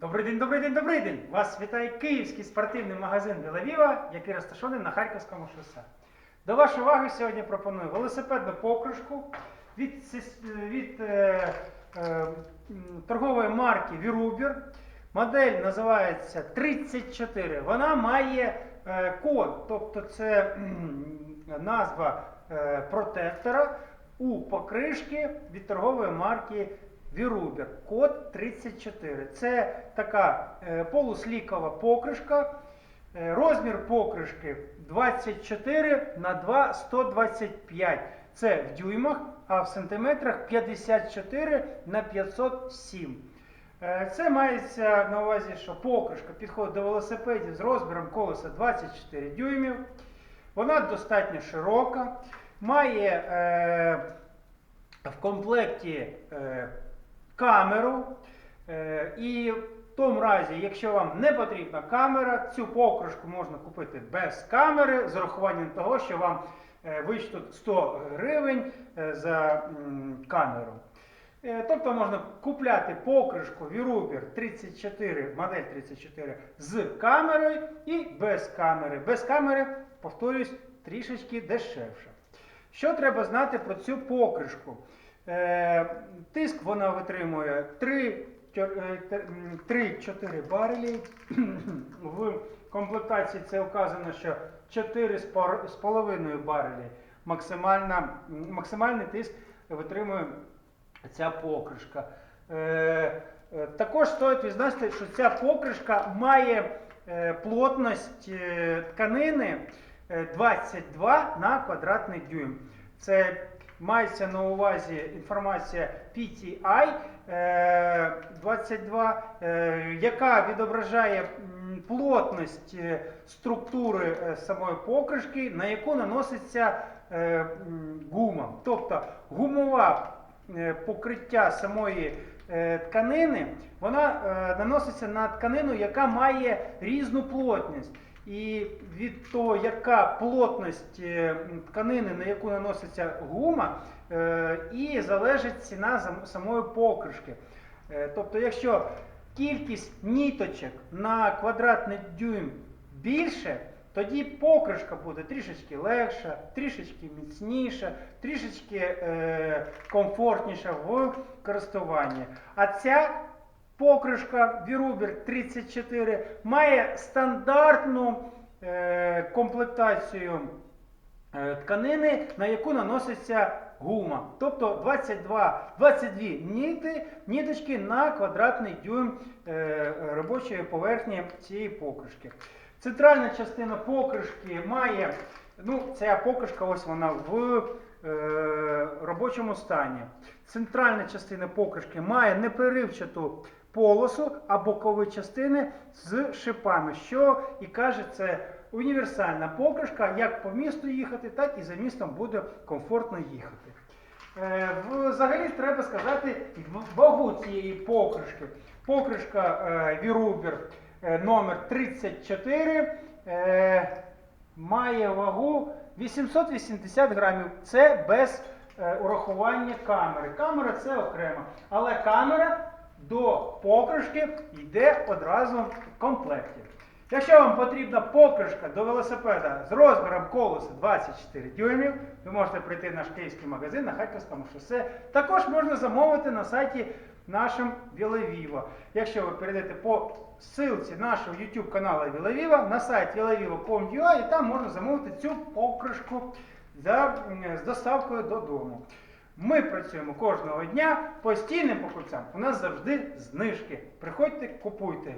Добрий день, добрий день, добрий день! Вас вітає київський спортивний магазин Білавіва, який розташований на Харківському шосе. До вашої уваги сьогодні пропоную велосипедну покришку від, від е, е, торгової марки Viruber. Модель називається 34. Вона має е, код, тобто це м, назва е, протектора у покришки від торгової марки Viruber. Код 34. Це така е, полуслікова покришка. Е, Розмір покришки 24 на 2 125. Це в дюймах, а в сантиметрах 54 на 507. Е, Це мається на увазі, що покришка підходить до велосипедів з розміром колеса 24 дюймів. Вона достатньо широка, має е, в комплекті е, камеру. Е, і в тому разі, якщо вам не потрібна камера, цю покришку можна купити без камери з урахуванням того, що вам е, вичтуть 100 гривень е, за камеру. Тобто можна купляти покришку Viruber 34, модель 34 з камерою і без камери. Без камери, повторюсь, трішечки дешевше. Що треба знати про цю покришку? Е, тиск вона витримує 3-4 барелі. В комплектації це вказано, що 4,5 барелі максимальний тиск витримує ця покришка. Е, е, також стоїть відзначити, що ця покришка має е, плотність е, тканини е, 22 на квадратний дюйм. Це мається на увазі інформація PTI е, 22, е, яка відображає плотність е, структури е, самої покришки, на яку наноситься е, гума. Тобто гумова е, покриття самої е, тканини, вона е, наноситься на тканину, яка має різну плотність. І від того, яка плотність е, тканини, на яку наноситься гума, е, і залежить ціна самої покришки. Е, Тобто, якщо кількість ніточок на квадратний дюйм більше, тоді покришка буде трішечки легша, трішечки міцніша, трішечки комфортніша в користуванні. А ця покришка Viruber 34 має стандартну е, комплектацію е, тканини, на яку наноситься гума. Тобто 22, 22 ніти, ніточки на квадратний дюйм е, робочої поверхні цієї покришки. Центральна частина покришки має, ну, ця покришка, ось вона в робочому стані. Центральна частина покришки має непреривчату полосу, а бокові частини з шипами, що і каже, це універсальна покришка, як по місту їхати, так і за містом буде комфортно їхати. Е, Взагалі треба сказати вагу цієї покришки. Покришка е, е, номер 34 е, має вагу 880 грамів. Це без е, урахування камери. Камера це окремо. Але камера до покришки йде одразу в комплекті. Якщо вам потрібна покришка до велосипеда з розміром колеса 24 дюймів, ви можете прийти в наш київський магазин на Харківському шосе. Також можна замовити на сайті нашим Вілавіва. Якщо ви перейдете по ссылці нашого YouTube каналу Вілавіва на сайт vilaviva.com.ua і там можна замовити цю покришку за, з доставкою додому. Ми працюємо кожного дня постійним покупцям. У нас завжди знижки. Приходьте, купуйте.